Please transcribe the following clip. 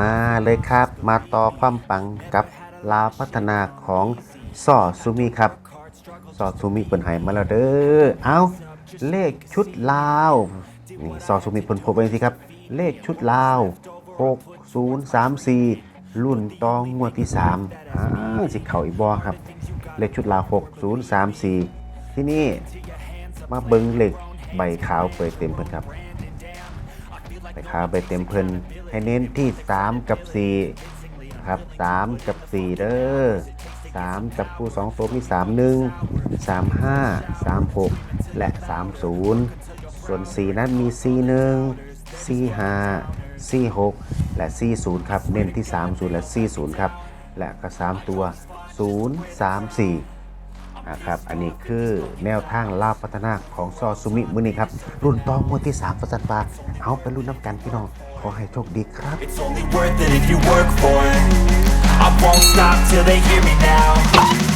มาเลยครับมาต่อความปังกับลาวพัฒนาของซอซูมิครับซอซูมิเปินหายมาแล้วเด้อเอาเลขชุดลาวนี่ซอซูมิเปินพบไว้สิครับ เลขชุดลาว 6034 รุ่นตองงวดที่3อ่าสิเข่าอีบอครับ เลขชุดลาว 6034 ที่นี่มาเบิงเหลขใบขาวเปิดเต็มเพิ่นครับ ไปขาไปเต็มเพิ่นให้เน้นที่ 3 กับ4นะครับ3กับ4เด้อ3กับคู่2ตัวมี 31 35 36 และ 30 ส่วน 4 นั้นมี 41 45 46 และ 40 ครับ เน้นที่ 30 และ 40 ครับ และก็ 3 ตัว 0 3 4 นะครับ อันนี้คือแนวทางลาบพัฒนาของซอซูมิมือนี้ครับ รุ่นตองงวดที่3ประจันบาเอาไปรุ่นน้ำกันพี่น้อง ขอให้โชคดีครับ It's only worth it if you work for it. I won't stop till they hear me now.